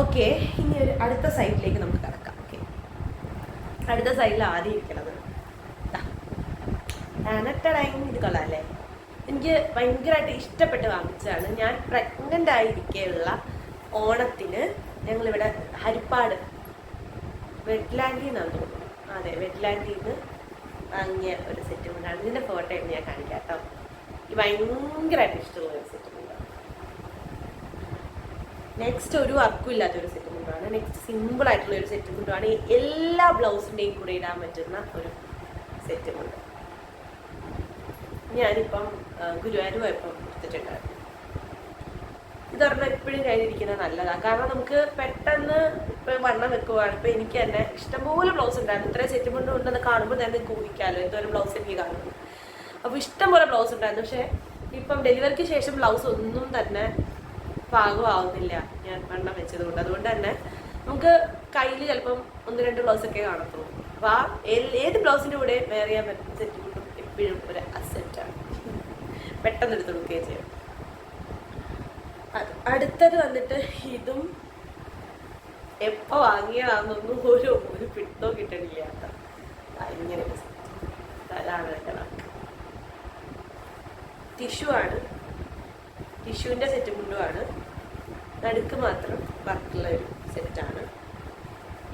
Okay ഇനി ഒരു അടുത്ത സൈഡിലേക്ക് നമുക്ക് കിടക്കാം. ഓക്കെ അടുത്ത സൈഡിൽ ആദ്യം ഇരിക്കണത്. ദാ. ടനട്ടടൈൻ ഇത് കൊള്ളാമല്ലേ എനിക്ക് ഭയങ്കരമായിട്ട് ഇഷ്ടപ്പെട്ട് വാങ്ങിച്ചതാണ്. ഞാൻ പ്രഗ്നന്റ് ആയിരിക്കെയുള്ള ഓണത്തിന് ഞങ്ങളിവിടെ ഹരിപ്പാട് വെറ്റ്ലാൻഡിൽ നിന്നാണ് തോന്നുന്നത്. അതെ വെറ്റ്ലാൻഡിൽ നിന്ന് വാങ്ങിയ ഒരു സെറ്റ് കൊണ്ടാണ്. ഇതിന്റെ ഫോട്ടോ ഞാൻ കാണിക്കാം കേട്ടോ ഭയങ്കരമായിട്ട് ഇഷ്ടമുള്ള ഒരു സെറ്റ് നെക്സ്റ്റ് ഒരു വർക്കും ഇല്ലാത്ത ഒരു സെറ്റ് മുണ്ടാണ് നെക്സ്റ്റ് സിമ്പിൾ ആയിട്ടുള്ള ഒരു സെറ്റ് മുണ്ടാണ് എല്ലാ ബ്ലൗസിന്റെയും കൂടെ ഇടാൻ പറ്റുന്ന ഒരു സെറ്റ് മുണ്ട് ഞാനിപ്പം ഗുരുവായൂർ പോയപ്പോൾ എടുത്തിട്ടുണ്ടായിരുന്നു. ഇതൊരെണ്ണം എപ്പോഴും കയ്യിലിരിക്കുന്നത് നല്ലതാണ് കാരണം നമുക്ക് പെട്ടെന്ന് ഇപ്പം വണ്ണം വെക്കുവാണ്. ഇപ്പം എനിക്ക് തന്നെ ഇഷ്ടംപോലെ ബ്ലൗസ് ഉണ്ടായിരുന്നു. ഇത്രയും സെറ്റ് മുണ്ട് ഉണ്ടെന്ന് കാണുമ്പോൾ തന്നെ നിങ്ങൾക്ക് ഊഹിക്കാമല്ലോ ബ്ലൗസ് എനിക്ക് കാണുന്നു അപ്പോൾ ഇഷ്ടംപോലെ ബ്ലൗസ് ഉണ്ടായിരുന്നു. പക്ഷേ ഇപ്പം ഡെലിവറിക്ക് ശേഷം ബ്ലൗസ് ഒന്നും തന്നെ പാകമാവുന്നില്ല. ഞാൻ വണ്ണം വെച്ചത് കൊണ്ട്. അതുകൊണ്ട് തന്നെ നമുക്ക് കയ്യിൽ ചിലപ്പം ഒന്ന് രണ്ട് ബ്ലൗസ് ഒക്കെ കാണത്തുള്ളൂ. അപ്പോൾ ആ ഏത് ബ്ലൗസിന്റെ കൂടെ വെയർ ചെയ്യാൻ പറ്റുന്ന സെറ്റ് കൊണ്ടും എപ്പോഴും ഒരു അസെറ്റാണ് പെട്ടെന്ന് എടുത്ത് കൊടുക്കുകയും ചെയ്യും. അടുത്തത് വന്നിട്ട് ഇതും എപ്പോ വാങ്ങിയതാണെന്നൊന്നും ഒരു ഒരു പിട്ടോ കിട്ടണില്ല ഇങ്ങനെ. അതാണ് ടിഷ്യൂ ആണ്. ടിഷ്യൂവിന്റെ സെറ്റ് മുണ്ടുമാണ് നടുക്ക് മാത്രം വർക്കുള്ള ഒരു സെറ്റാണ്.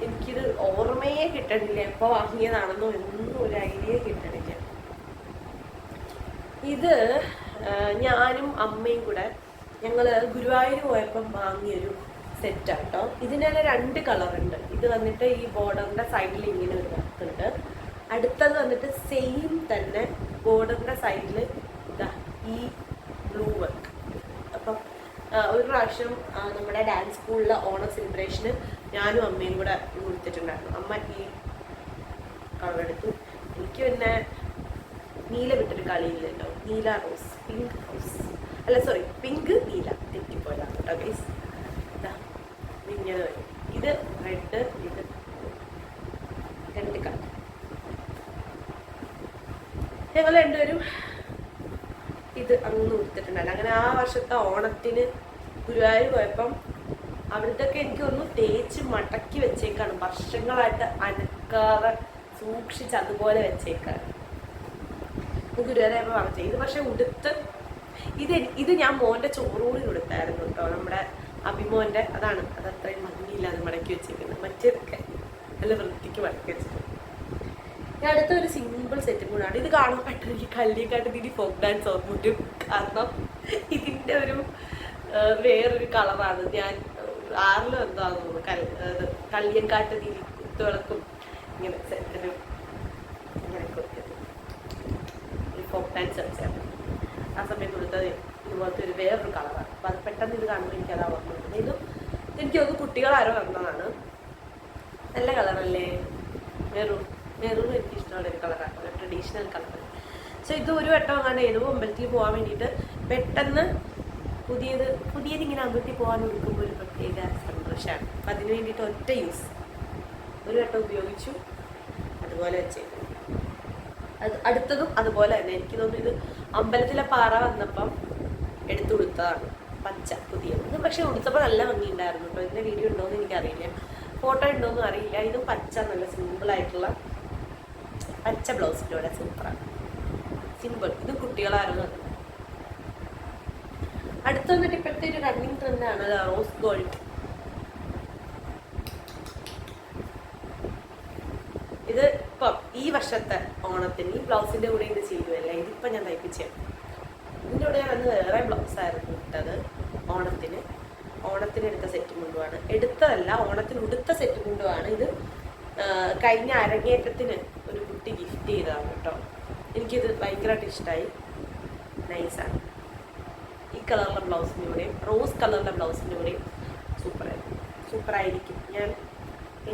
എനിക്കിത് ഓർമ്മയെ കിട്ടണില്ല. എപ്പോൾ വാങ്ങിയതാണെന്നോ ഒന്നും ഒരു ഐഡിയ കിട്ടണില്ല. ഇത് ഞാനും അമ്മയും കൂടെ ഞങ്ങൾ ഗുരുവായൂർ പോയപ്പം വാങ്ങിയൊരു സെറ്റാണ് കേട്ടോ ഇതിന് തന്നെ രണ്ട് കളറുണ്ട്. ഇത് വന്നിട്ട് ഈ ബോർഡറിന്റെ സൈഡിൽ ഇങ്ങനെ ഒരു വർക്കുണ്ട്. അടുത്തത് വന്നിട്ട് സെയിം തന്നെ ബോർഡറിന്റെ സൈഡിൽ ഇതാ ഈ ബ്ലൂ വർക്ക് അപ്പം ആ, ഒരു പ്രാവശ്യം നമ്മുടെ ഡാൻസ് സ്കൂളിലെ ഓണം സെലിബ്രേഷന് ഞാനും അമ്മയും കൂടെ കൊടുത്തിട്ടുണ്ടായിരുന്നു. അമ്മ ഈ കളർ എടുത്തു. എനിക്ക് പിന്നെ നീല വിട്ടൊരു കളിയില്ലല്ലോ നീല റോസ് പിങ്ക് റോസ് അല്ല സോറി പിങ്ക് നീല. തെറ്റിപ്പോയതാണ് കേട്ടോ ഇത് റെഡ് ഇത് രണ്ട് കളർ. ഞങ്ങൾ രണ്ടുപേരും ഇത് അങ്ങ് കൊടുത്തിട്ടുണ്ടല്ലോ അങ്ങനെ ആ വർഷത്തെ ഓണത്തിന് ഗുരുവായൂർ പോയപ്പം എനിക്ക് ഒന്ന് തേച്ച് മടക്കി വെച്ചേക്കാണ്. വർഷങ്ങളായിട്ട് അനക്കാതെ സൂക്ഷിച്ച് അതുപോലെ വെച്ചേക്കാണ്. ഗുരുവായൂരപ്പ പറഞ്ഞു ഇത് പക്ഷെ ഉടുത്ത് ഇത് ഇത് ഞാൻ മോന്റെ ചോറൂടി കൊടുത്തായിരുന്നു കേട്ടോ. നമ്മുടെ അഭിമോന്റെ അതാണ്. അത് അത്രയും ഭംഗിയില്ലാതെ മടക്കി വെച്ചേക്കുന്നത്. മറ്റേതൊക്കെ നല്ല വൃത്തിക്ക് മടക്കി വെച്ചിട്ടുണ്ട്. ഞാൻ അടുത്ത ഒരു സിമ്പിൾ സെറ്റ് കൂടാണ് ഇത് കാണാൻ പെട്ടെന്ന് എനിക്ക് കല്ലിയേക്കാട്ട് ഇനി ഫോക്ക് ഡാൻസ് ഓർമ്മിട്ടും കാരണം ഇതിന്റെ ഒരു വേറൊരു കളറാണ് ഞാൻ ആറിലും എന്താണെന്ന് തോന്നുന്നു. കൽ അത് കല്ലിയങ്കാട്ട് തിരി കുത്തുവിളക്കും ഇങ്ങനെ സെറ്റിന് ഇങ്ങനെ ഈ ഫോക്ക് ഡാൻസ് കളിച്ചായിരുന്നു ആ സമയത്ത് കൊടുത്തത് ഇതുപോലത്തെ ഒരു വേറൊരു കളറാണ് അപ്പം അത് പെട്ടെന്ന് ഇത് കാണുമ്പോൾ എനിക്ക് അതാ ഓർമ്മ വരുന്നത്. ഇതും എനിക്ക് തോന്നുന്നു കുട്ടികളാരോ വന്നതാണ്. നല്ല കളറല്ലേ മെറൂൺ മെറൂൺ എനിക്ക് ഇഷ്ടമുള്ള ഒരു കളറാണ് ഒരു ട്രഡീഷണൽ കളർ. സോ ഇത് ഒരു വട്ടം അങ്ങനെ ഏതോ അമ്പലത്തിൽ പോകാൻ വേണ്ടിയിട്ട് പെട്ടെന്ന് പുതിയത് പുതിയത് ഇങ്ങനെ അമ്പലത്തിൽ പോകാൻ കൊടുക്കുമ്പോൾ ഒരു പ്രത്യേക സന്തോഷമാണ് അപ്പം അതിന് വേണ്ടിയിട്ട് ഒറ്റ യൂസ് ഒരു വട്ടം ഉപയോഗിച്ചു അതുപോലെ വെച്ചേക്കും അത് അടുത്തതും അതുപോലെ തന്നെ. എനിക്ക് തോന്നുന്നു ഇത് അമ്പലത്തിലെ പാറ വന്നപ്പം എടുത്തു കൊടുത്തതാണ് പച്ച പുതിയ. ഇത് പക്ഷെ ഉടുത്തപ്പോൾ നല്ല ഭംഗിയുണ്ടായിരുന്നു. കേട്ടോ ഇതിന്റെ വീഡിയോ ഉണ്ടോയെന്ന് എനിക്കറിയില്ല. ഫോട്ടോ ഉണ്ടോയെന്നും അറിയില്ല. ഇതും പച്ച നല്ല സിമ്പിളായിട്ടുള്ള പച്ച ബ്ലൗസിന്റെ കൂടെ സൂപ്പറാണ് സിമ്പിൾ ഇത് കുട്ടികളായിരുന്നു. അടുത്ത് വന്നിട്ട് ഇപ്പോഴത്തെ ഒരു റണ്ണിങ് ട്രെൻഡാണ് റോസ് ഗോൾഡ് ഇത് ഇപ്പം ഈ വർഷത്തെ ഓണത്തിന് ഈ ബ്ലൗസിന്റെ കൂടെ ഇത് ചെയ്യുമല്ല ഇതിപ്പം ഞാൻ തയ്പ്പിച്ചേ. ഇതിന്റെ കൂടെ ഞാൻ വേറെ ബ്ലൗസ് ആയിരുന്നു ഇട്ടത് ഓണത്തിന്. ഓണത്തിന് എടുത്ത സെറ്റ് മുണ്ടുമാണ് എടുത്തതല്ല ഓണത്തിന് ഉടുത്ത സെറ്റ് മുണ്ടുമാണ് ഇത് കഴിഞ്ഞ അരങ്ങേറ്റത്തിന് കുട്ടി ഗിഫ്റ്റ് ചെയ്തതാണ് കേട്ടോ. എനിക്കിത് ഭയങ്കരമായിട്ട് ഇഷ്ടമായി നൈസാണ് ഈ കളറിലെ ബ്ലൗസിന്റെ കൂടെയും റോസ് കളറിലെ ബ്ലൗസിന്റെ കൂടെയും സൂപ്പറായിരുന്നു സൂപ്പറായിരിക്കും ഞാൻ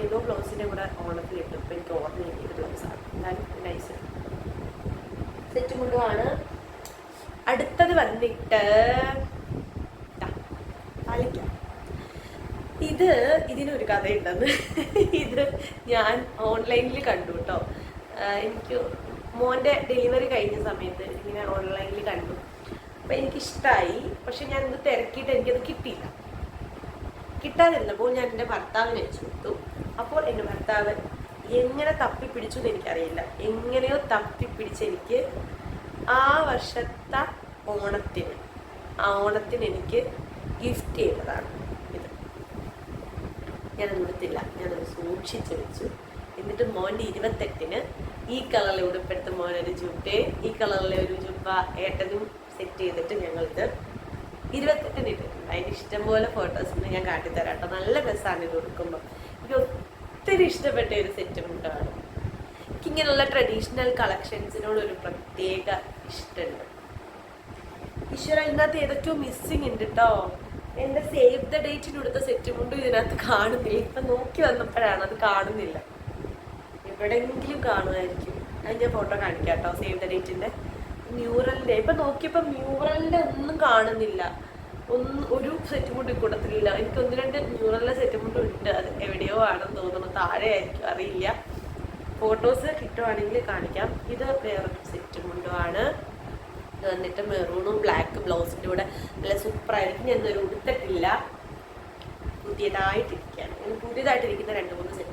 ഏതോ ബ്ലൗസിന്റെ കൂടെ ഓണത്തിൽ ഇട്ടു. ഇപ്പം എനിക്ക് ഓർമ്മയില്ല ഇത് ബ്ലൗസാണ്. എന്നാലും നൈസ് സെറ്റ് കൊണ്ടുമാണ് അടുത്തത് വന്നിട്ട് ഇത് ഇതിനൊരു കഥയുണ്ടെന്ന്. ഇത് ഞാൻ ഓൺലൈനിൽ കണ്ടു കേട്ടോ. എനിക്ക് മോന്റെ ഡെലിവറി കഴിഞ്ഞ സമയത്ത് ഇങ്ങനെ ഓൺലൈനിൽ കണ്ടു. അപ്പം എനിക്കിഷ്ടമായി പക്ഷെ ഞാൻ ഇത് തിരക്കിയിട്ട് എനിക്കത് കിട്ടിയില്ല. കിട്ടാതിരുന്നപ്പോൾ ഞാൻ എന്റെ ഭർത്താവിനെ അയച്ചു കൊടുത്തു. അപ്പോൾ എന്റെ ഭർത്താവ് എങ്ങനെ തപ്പിപ്പിടിച്ചു എന്ന് എനിക്കറിയില്ല. എങ്ങനെയോ തപ്പിപ്പിടിച്ച് എനിക്ക് ആ വർഷത്തെ ഓണത്തിന് ആ ഓണത്തിന് എനിക്ക് ഗിഫ്റ്റ് ചെയ്തതാണ് ഇത്. ഞാനത് കൊടുത്തില്ല. ഞാനത് സൂക്ഷിച്ചു വെച്ചു. എന്നിട്ട് മോന്റെ ഇരുപത്തെട്ടിന് ഈ കളറിലെ ഉടുപ്പെടുത്ത മോനൊരു ജുബേ. ഈ കളറിലെ ഒരു ജുബ ഏട്ടനും സെറ്റ് ചെയ്തിട്ട് ഞങ്ങളിത് ഇരുപത്തെട്ടിന് ഇട്ടിട്ടുണ്ട്. അതിന് ഇഷ്ടംപോലെ ഫോട്ടോസ് ഞാൻ കാട്ടിത്തരാം കേട്ടോ. നല്ല രസമാണ് ഇത് കൊടുക്കുമ്പോൾ എനിക്ക് ഒത്തിരി ഇഷ്ടപ്പെട്ട ഒരു സെറ്റ് മുണ്ടാണ് എനിക്ക് ഇങ്ങനെയുള്ള ട്രഡീഷണൽ കളക്ഷൻസിനോട് ഒരു പ്രത്യേക ഇഷ്ടമുണ്ട്. ഈശ്വര ഇതിനകത്ത് ഏതൊക്കെയോ മിസ്സിങ് ഉണ്ട് കേട്ടോ എന്റെ സേവ് ദ ഡേറ്റിന് കൊടുത്ത സെറ്റ് മുണ്ടും ഇതിനകത്ത് കാണുന്നില്ല. ഇപ്പം നോക്കി വന്നപ്പോഴാണ് അത് കാണുന്നില്ല. എവിടെയെങ്കിലും കാണുമായിരിക്കും. അത് ഞാൻ ഫോട്ടോ കാണിക്കാം കേട്ടോ സേവ് ദ ഡേറ്റിന്റെ മ്യൂറലിന്റെ ഇപ്പം നോക്കിയപ്പോൾ മ്യൂറലിന്റെ ഒന്നും കാണുന്നില്ല. ഒന്ന് ഒരു സെറ്റ് മുണ്ട് കൂട്ടത്തിലില്ല എനിക്ക് ഒന്ന് രണ്ട് മ്യൂറലിന്റെ സെറ്റ് മുട്ട് ഉണ്ട്. അത് എവിടെയോ ആണെന്ന് തോന്നുന്നു. താഴെ ആയിരിക്കും അറിയില്ല. ഫോട്ടോസ് കിട്ടുവാണെങ്കിൽ കാണിക്കാം. ഇത് വേറൊരു സെറ്റ് മുണ്ടുമാണ് ഇത് വന്നിട്ട് മെറൂണും ബ്ലാക്ക് ബ്ലൗസിന്റെ കൂടെ നല്ല സൂപ്പറായിരിക്കും ഞാൻ ഇതൊരു ഉടുത്തിട്ടില്ല. പുതിയതായിട്ടിരിക്കുകയാണ്. പുതിയതായിട്ടിരിക്കുന്ന രണ്ട് മൂന്ന് സെറ്റ്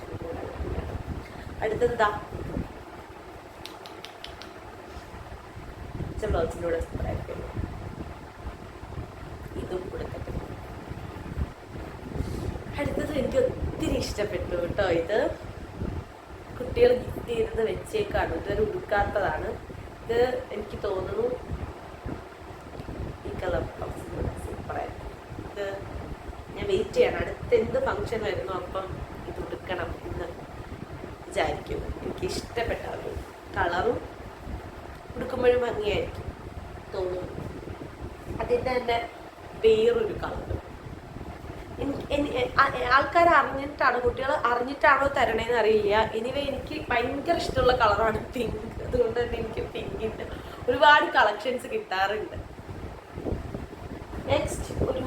ഇതും കൊടുത്തിട്ടില്ല അടുത്തത് എനിക്ക് ഒത്തിരി ഇഷ്ടപ്പെട്ടു കേട്ടോ ഇത്. കുട്ടികൾ ഗിഫ്റ്റ് ചെയ്തത് വെച്ചേക്കാണ്. ഇതൊരു ഉടുക്കാത്തതാണ്. ഇത് എനിക്ക് തോന്നുന്നു ഈ കളർ സൂപ്പറായിരുന്നു ഇത് ഞാൻ വെയിറ്റ് ചെയ്യണം. അടുത്ത് എന്ത് ഫങ്ഷൻ വരുന്നു അപ്പം ഇത് ഉടുക്കണം. എനിക്ക് ഒരു കളറും ഉടുക്കുമ്പോഴും ഭംഗിയായിരിക്കും തോന്നുന്നു. അതിന്റെ തന്നെ വേറൊരു കളർ. ആൾക്കാർ അറിഞ്ഞിട്ടാണ് കുട്ടികൾ അറിഞ്ഞിട്ടാണോ തരണേന്ന് അറിയില്ല. എനിവേ എനിക്ക് ഭയങ്കര ഇഷ്ടമുള്ള കളറാണ് പിങ്ക് അതുകൊണ്ട് തന്നെ എനിക്ക് പിങ്കിന്റെ ഒരുപാട് കളക്ഷൻസ് കിട്ടാറുണ്ട്. നെക്സ്റ്റ് ഒരു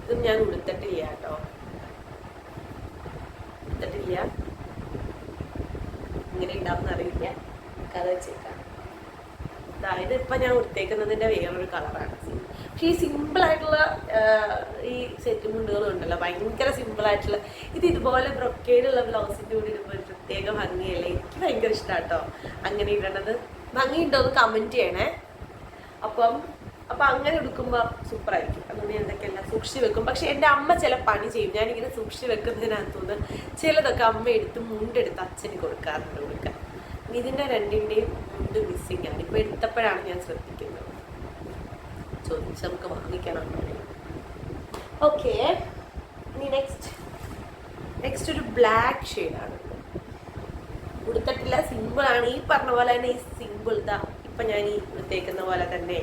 ഇതും ഞാൻ ഉടുത്തിട്ടില്ല കേട്ടോ. ഉടുത്തിട്ടില്ല ഇങ്ങനെ ഉണ്ടാവുന്ന അറിയില്ല. കഥ വെച്ചേക്കാം. അതായത് ഇപ്പൊ ഞാൻ ഉടുത്തേക്കുന്നതിന്റെ വേറൊരു കളറാണ്. പക്ഷേ ഈ സിമ്പിൾ ആയിട്ടുള്ള ഈ സെറ്റ് മുണ്ടുകളും ഉണ്ടല്ലോ ഭയങ്കര സിമ്പിൾ ആയിട്ടുള്ള ഇത് ഇതുപോലെ ബ്രൊക്കേഡുള്ള ബ്ലൗസിന്റെ കൂടി ഇടുമ്പോൾ പ്രത്യേക ഭംഗിയല്ലേ? എനിക്ക് ഭയങ്കര ഇഷ്ടമാണ് കേട്ടോ അങ്ങനെ ഇടണത്. ഭംഗിയുണ്ടോ? എന്ന് കമന്റ് ചെയ്യണേ. അപ്പം അപ്പൊ അങ്ങനെ എടുക്കുമ്പോൾ സൂപ്പറായിരിക്കും ഞാൻ എന്തൊക്കെയല്ല സൂക്ഷിച്ച് വെക്കും. പക്ഷെ എന്റെ അമ്മ ചില പണി ചെയ്യും. ഞാനിങ്ങനെ സൂക്ഷിച്ച് വെക്കുന്നതിനകത്തുനിന്ന് ചിലതൊക്കെ അമ്മ എടുത്ത് മുണ്ടെടുത്ത് അച്ഛന് കൊടുക്കാറുണ്ട് കൊടുക്കാൻ. ഇതിന്റെ രണ്ടിന്റെയും മുണ്ട് മിസ്സിങ് ആണ്. ഇപ്പോൾ എടുത്തപ്പോഴാണ് ഞാൻ ശ്രദ്ധിക്കുന്നത്. ചോദിച്ച് നമുക്ക് വാങ്ങിക്കണം ഓക്കെ ഇനി നെക്സ്റ്റ് നെക്സ്റ്റ് ഒരു ബ്ലാക്ക് ഷെയ്ഡാണ് ഉടുത്തിട്ടില്ല. സിമ്പിളാണ് ഈ പറഞ്ഞ പോലെ തന്നെ ഈ സിമ്പിൾ ഇതാ ഇപ്പം ഞാൻ ഈ ഉടുത്തേക്കുന്ന പോലെ തന്നെ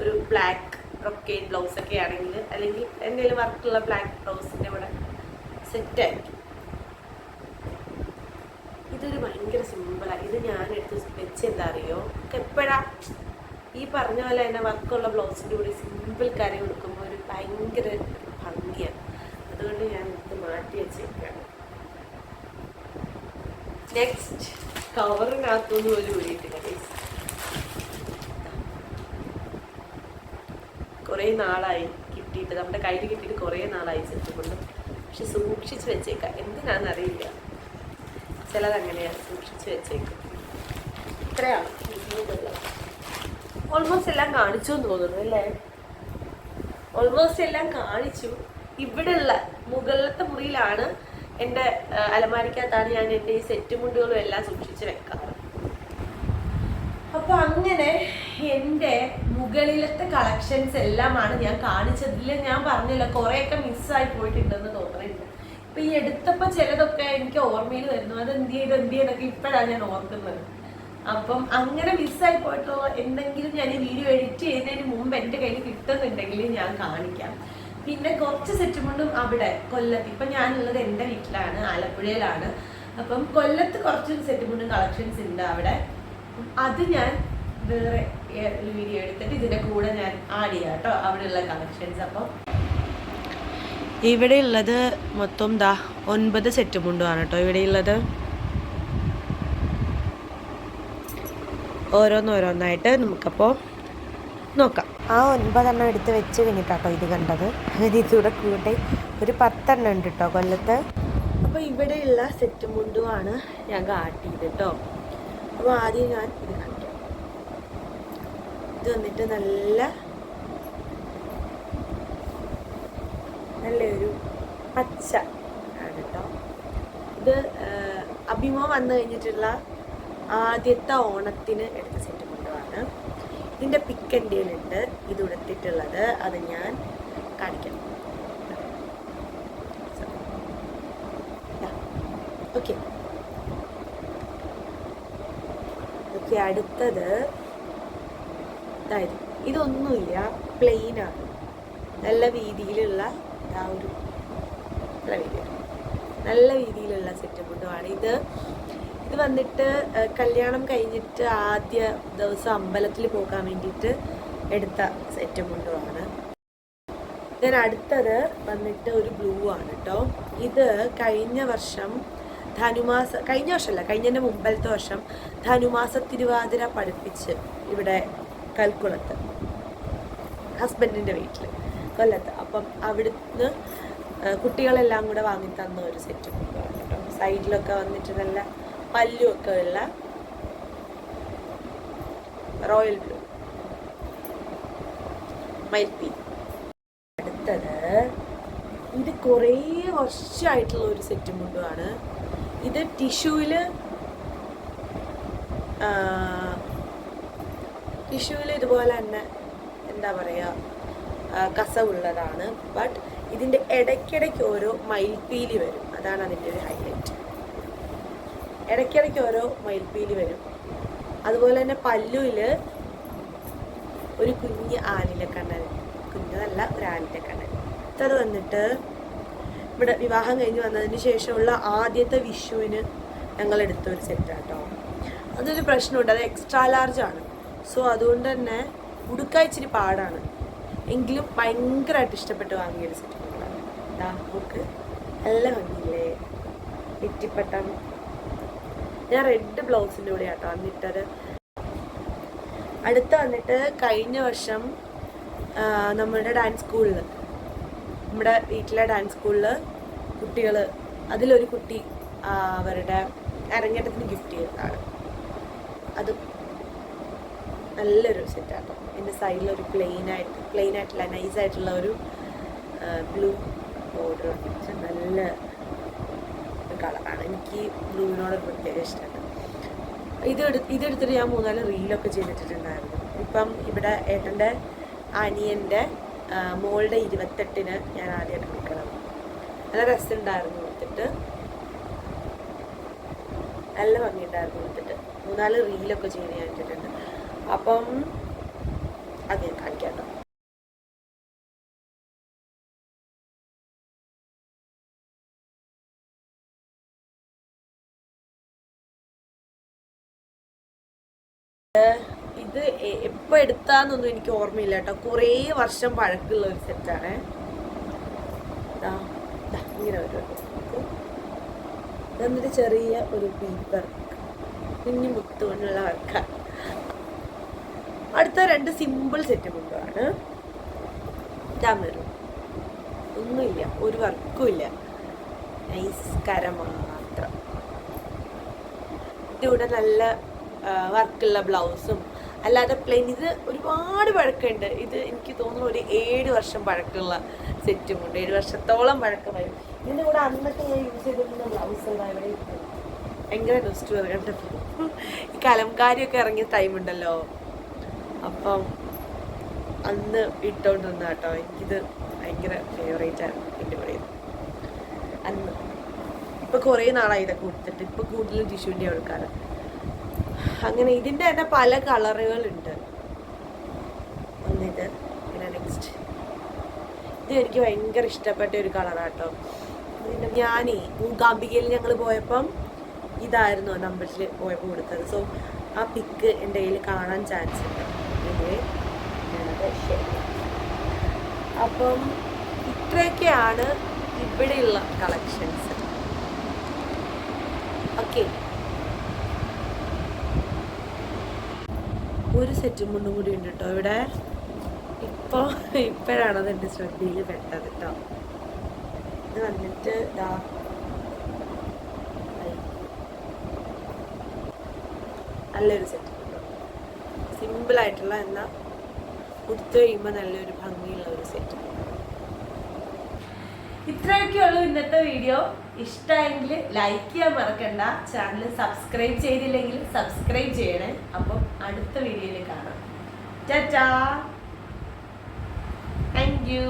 ഒരു ബ്ലാക്ക് റൊക്കേറ്റ് ബ്ലൗസ് ഒക്കെ ആണെങ്കിൽ അല്ലെങ്കിൽ എന്തെങ്കിലും വർക്കുള്ള ബ്ലാക്ക് ബ്ലൗസിന്റെ കൂടെ സെറ്റായിരിക്കും ഇതൊരു ഭയങ്കര സിമ്പിളാണ് ഇത് ഞാൻ എടുത്ത് വെച്ച് എന്താ അറിയോ എപ്പോഴാ ഈ പറഞ്ഞ പോലെ തന്നെ വർക്കുള്ള ബ്ലൗസിന്റെ കൂടി സിമ്പിൾ കറി കൊടുക്കുമ്പോൾ ഒരു ഭയങ്കര ഭംഗിയാണ്. അതുകൊണ്ട് ഞാൻ ഇത് മാറ്റി വെച്ചേക്കാണ്. നെക്സ്റ്റ് കവറിനകത്തൊന്നും ഒരു ഊരിയിട്ടില്ല കുറേ നാളായി കിട്ടിയിട്ട് നമ്മുടെ കയ്യിൽ കിട്ടിയിട്ട് കുറേ നാളായി ചെറുപ്പം പക്ഷെ സൂക്ഷിച്ച് വെച്ചേക്കാം. എന്തിനാണെന്ന് അറിയില്ല ചിലതങ്ങനെയാണ് സൂക്ഷിച്ചു വെച്ചേക്കും. ഇത്രയാണ് ഓൾമോസ്റ്റ് എല്ലാം കാണിച്ചു എന്ന് തോന്നുന്നു അല്ലേ? ഓൾമോസ്റ്റ് എല്ലാം കാണിച്ചു. ഇവിടെയുള്ള മുകളിലത്തെ മുറിയിലാണ് എന്റെ അലമാരിക്കകത്താണ് ഞാൻ എന്റെ ഈ സെറ്റ് മുണ്ടുകളും എല്ലാം സൂക്ഷിച്ച് വെക്കാറ്. അപ്പൊ അങ്ങനെ എന്റെ മുകളിലത്തെ കളക്ഷൻസ് എല്ലാമാണ് ഞാൻ കാണിച്ചതിൽ ഞാൻ പറഞ്ഞില്ല. കുറേയൊക്കെ മിസ്സായി പോയിട്ടുണ്ടെന്ന് തോന്നുന്നില്ല ഇപ്പൊ ഈ എടുത്തപ്പോ ചിലതൊക്കെ എനിക്ക് ഓർമ്മയിൽ വരുന്നു. അത് എന്ത് ചെയ്ത് എന്ത് ചെയ്തൊക്കെ ഇപ്പോഴാണ് ഞാൻ ഓർക്കുന്നത്. അപ്പം അങ്ങനെ മിസ്സായി പോയിട്ടോ എന്തെങ്കിലും ഞാൻ ഈ വീഡിയോ എഡിറ്റ് ചെയ്യുന്നതിന് മുമ്പ് എന്റെ കയ്യിൽ കിട്ടുന്നുണ്ടെങ്കിൽ ഞാൻ കാണിക്കാം. പിന്നെ കുറച്ച് സെറ്റ് കൊണ്ടും അവിടെ കൊല്ലത്ത്. ഇപ്പം ഞാനുള്ളത് എന്റെ വീട്ടിലാണ് ആലപ്പുഴയിലാണ്. അപ്പം കൊല്ലത്ത് കുറച്ച് സെറ്റ് കൊണ്ടും കളക്ഷൻസ് ഉണ്ട് അവിടെ. അത് ഞാൻ വേറെ ഒരു വീഡിയോ എടുത്തിട്ട് ഇതിന്റെ കൂടെ ഞാൻ ആഡ് ചെയ്യാം കേട്ടോ. അവിടെയുള്ള കളക്ഷൻസ് അപ്പം ഇവിടെ ഉള്ളത് മൊത്തം ദാ ഒൻപത് സെറ്റ് മുണ്ടുമാണ് കേട്ടോ. ഇവിടെ ഉള്ളത് ഓരോന്നോരോന്നായിട്ട് നമുക്കപ്പോൾ നോക്കാം. ആ ഒൻപതെണ്ണം എടുത്ത് വെച്ച് കഴിഞ്ഞിട്ടാട്ടോ ഇത് കണ്ടത്. അങ്ങനെ ഇതൂടെ കൂട്ടി ഒരു പത്തെണ്ണം ഉണ്ട് കേട്ടോ കൊല്ലത്ത്. അപ്പോൾ ഇവിടെയുള്ള സെറ്റ് മുണ്ടുമാണ് ഞാൻ കാട്ടിയത് കേട്ടോ. അപ്പോൾ ആദ്യം ഞാൻ ഇത് ഇത് വന്നിട്ട് നല്ല നല്ലൊരു പച്ച ആണ് കേട്ടോ ഇത് അഭിമോ വന്നു കഴിഞ്ഞിട്ടുള്ള ആദ്യത്തെ ഓണത്തിന് എടുത്ത സെറ്റ് മുണ്ടുമാണ് ഇതിന്റെ പിക്ക് എന്റെ കയ്യിലുണ്ട് ഇത് ഉടുത്തിട്ടുള്ളത്. അത് ഞാൻ കാണിക്കാം. ഓക്കെ. ഓക്കെ അടുത്തത് ഇതായത്. ഇതൊന്നുമില്ല. പ്ലെയിനാണ് നല്ല വീതിയിലുള്ള ആ ഒരു നല്ല രീതിയിലുള്ള രീതിയിലുള്ള സെറ്റപ്പുണ്ടുമാണ് ഇത് ഇത് വന്നിട്ട് കല്യാണം കഴിഞ്ഞിട്ട് ആദ്യ ദിവസം അമ്പലത്തിൽ പോകാൻ വേണ്ടിയിട്ട് എടുത്ത സെറ്റ് മുണ്ടുമാണ് ഞാൻ അടുത്തത് വന്നിട്ട് ഒരു ബ്ലൂ ആണ് കേട്ടോ ഇത് കഴിഞ്ഞ വർഷം ധനുമാസ കഴിഞ്ഞ വർഷമല്ല കഴിഞ്ഞതിന്റെ മുമ്പലത്തെ വർഷം ധനുമാസ തിരുവാതിര പഠിപ്പിച്ച് ഇവിടെ കൽക്കുളത്ത്. ഹസ്ബൻഡിന്റെ വീട്ടിൽ കൊല്ലത്ത്. അപ്പം അവിടുന്ന് കുട്ടികളെല്ലാം കൂടെ വാങ്ങി തന്ന ഒരു സെറ്റ് സൈഡിലൊക്കെ വന്നിട്ട് നല്ല പല്ലുമൊക്കെ ഉള്ള റോയൽ ബ്ലൂ മൈൽപ്പി അടുത്തത് ഇത് കുറേ വർഷമായിട്ടുള്ള ഒരു സെറ്റ് മുണ്ടുമാണ് ഇത് ടിഷ്യൂവിൽ ടിഷ്യൂവിൽ ഇതുപോലെ തന്നെ എന്താ പറയുക കസവുള്ളതാണ് ബട്ട് ഇതിന്റെ ഇടയ്ക്കിടയ്ക്ക് ഓരോ മയിൽപ്പീലി വരും. അതാണ് അതിന്റെ ഒരു ഹൈലൈറ്റ് ഇടയ്ക്കിടയ്ക്ക് ഓരോ മയിൽപ്പീലി വരും. അതുപോലെ തന്നെ പല്ലുവിൽ ഒരു കുഞ്ഞ് ആലിലെ കണ്ണൽ കുഞ്ഞതല്ല ഒരു ആലിലെ കണ്ണൽ ഇത്തത് വന്നിട്ട് ഇവിടെ വിവാഹം കഴിഞ്ഞ് വന്നതിന് ശേഷമുള്ള ആദ്യത്തെ വിഷുവിന് ഞങ്ങൾ എടുത്ത ഒരു സെറ്റാട്ടോ അതൊരു പ്രശ്നമുണ്ട്. അത് എക്സ്ട്രാ ലാർജ് ആണ്. സോ അതുകൊണ്ട് തന്നെ ഉടുക്കാൻ ഇച്ചിരി പാടാണ്. എങ്കിലും ഭയങ്കരമായിട്ട് ഇഷ്ടപ്പെട്ട് വാങ്ങിയൊരു സെറ്റ് ദാ നമുക്ക് നല്ല ഭംഗിയില്ലേ? നെറ്റിപ്പട്ടം. ഞാൻ റെഡ് ബ്ലൗസിന്റെ കൂടെ ആട്ടോ വന്നിട്ടത്. അടുത്ത വന്നിട്ട് കഴിഞ്ഞ വർഷം നമ്മുടെ ഡാൻസ് സ്കൂളിൽ നമ്മുടെ വീട്ടിലെ ഡാൻസ് സ്കൂളിൽ കുട്ടികൾ അതിലൊരു കുട്ടി അവരുടെ അരങ്ങേറ്റത്തിന് ഗിഫ്റ്റ് ചെയ്തതാണ്. അത് നല്ലൊരു സെറ്റാട്ടോ. എന്റെ പ്ലെയിൻ ആയിട്ടുള്ള നൈസ് ആയിട്ടുള്ള ഒരു ബ്ലൂ ബോർഡർ വന്നിട്ട് നല്ല കളറാണ് എനിക്ക് ബ്ലൂവിനോട് പ്രത്യേക ഇഷ്ടമാണ്. ഇത് ഇതെടുത്തിട്ട് ഞാൻ മൂന്നാൽ റീലൊക്കെ ചെയ്തിട്ടുണ്ടായിരുന്നു. ഇപ്പം ഇവിടെ ഏട്ടന്റെ അനിയന്റെ മോളുടെ ഇരുപത്തെട്ടിന് ഞാൻ ആദ്യമായിട്ട് കൊടുക്കണം നല്ല രസമുണ്ടായിരുന്നു കൊടുത്തിട്ട്. നല്ല ഭംഗിയുണ്ടായിരുന്നു കൊടുത്തിട്ട്. മൂന്നാൽ റീലൊക്കെ ചെയ്ത് ഞാൻ ഇട്ടിട്ടുണ്ട്. അപ്പം അത് ഞാൻ കാണിക്കാം കേട്ടോ ഇത് എപ്പോ എടുത്താന്നൊന്നും എനിക്ക് ഓർമ്മയില്ല കേട്ടോ. കുറേ വർഷം പഴക്കമുള്ള ഒരു സെറ്റാണ് ഇങ്ങനെ ഒരു ഇതെന്നിട്ട് ചെറിയ ഒരു പേപ്പർ കുഞ്ഞു മുത്തുകൊണ്ടുള്ള വർക്കാണ് അടുത്ത രണ്ട് സിമ്പിൾ സെറ്റ് കൊണ്ടുമാണ് മെറൂൺ ഒന്നുമില്ല ഒരു വർക്കും ഇല്ല. നൈസ് മാത്രം. ഇതിവിടെ നല്ല വർക്കുള്ള ബ്ലൗസും അല്ലാതെ പ്ലെയിൻ ഇത് ഒരുപാട് പഴക്കമുണ്ട്. ഇത് എനിക്ക് തോന്നുന്നു ഒരു ഏഴ് വർഷം പഴക്കമുള്ള സെറ്റും ഉണ്ട്. ഏഴ് വർഷത്തോളം പഴക്കമായി ഇതിന്റെ കൂടെ അന്നൊക്കെ ഞാൻ യൂസ് ചെയ്തിരുന്ന ബ്ലൗസ്. ഭയങ്കര ഡസ്റ്റ് വരുന്നുണ്ട് ഈ കലംകാരിയൊക്കെ ഇറങ്ങിയ ടൈം ഉണ്ടല്ലോ. അപ്പം അന്ന് ഇട്ടോണ്ട് നിന്ന കേട്ടോ. എനിക്കിത് ഭയങ്കര ഫേവറേറ്റ് ആയിരുന്നു. എന്റെ പറയുന്നത് അന്ന്. ഇപ്പം കുറേ നാളായി ഇതൊക്കെ കൊടുത്തിട്ട്. ഇപ്പം കൂടുതലും ടിഷ്യൂന്റെ എടുക്കാറ് അങ്ങനെ ഇതിന്റെ തന്നെ പല കളറുകളുണ്ട്. ഒന്നിത് പിന്നെ നെക്സ്റ്റ് ഇത് എനിക്ക് ഭയങ്കര ഇഷ്ടപ്പെട്ട ഒരു കളറാട്ടോ പിന്നെ ഞാനേ മൂകാംബികയിൽ ഞങ്ങൾ പോയപ്പം ഇതായിരുന്നു നമ്പറിൽ പോയപ്പോൾ കൊടുത്തത്. സോ ആ പിക്ക് എന്റെ കയ്യിൽ കാണാൻ ചാൻസ് ഉണ്ട്. അപ്പം ഇത്രയൊക്കെയാണ് ഇവിടെയുള്ള കളക്ഷൻസ്. ഓക്കെ. ഒരു സെറ്റും മുണ്ടും കൂടി ഉണ്ട് കേട്ടോ ഇവിടെ. ഇപ്പോൾ ഇപ്പോഴാണ് എന്റെ ശ്രദ്ധയിൽ പെട്ടത് കേട്ടോ. ഇത് വന്നിട്ട് ഇതാ നല്ലൊരു സെറ്റ്. സിമ്പിളായിട്ടുള്ള എന്നാൽ ഉടുത്ത് കഴിയുമ്പോൾ നല്ലൊരു ഭംഗിയുള്ള ഒരു സെറ്റ് ഇത്രയൊക്കെ ഉള്ളൂ ഇന്നത്തെ വീഡിയോ ഇഷ്ടമായെങ്കിൽ ലൈക്ക് ചെയ്യാൻ മറക്കണ്ട. ചാനൽ സബ്സ്ക്രൈബ് ചെയ്തില്ലെങ്കിൽ സബ്സ്ക്രൈബ് ചെയ്യണേ. അപ്പം അടുത്ത വീഡിയോയിൽ കാണാം. ടാറ്റാ. Thank you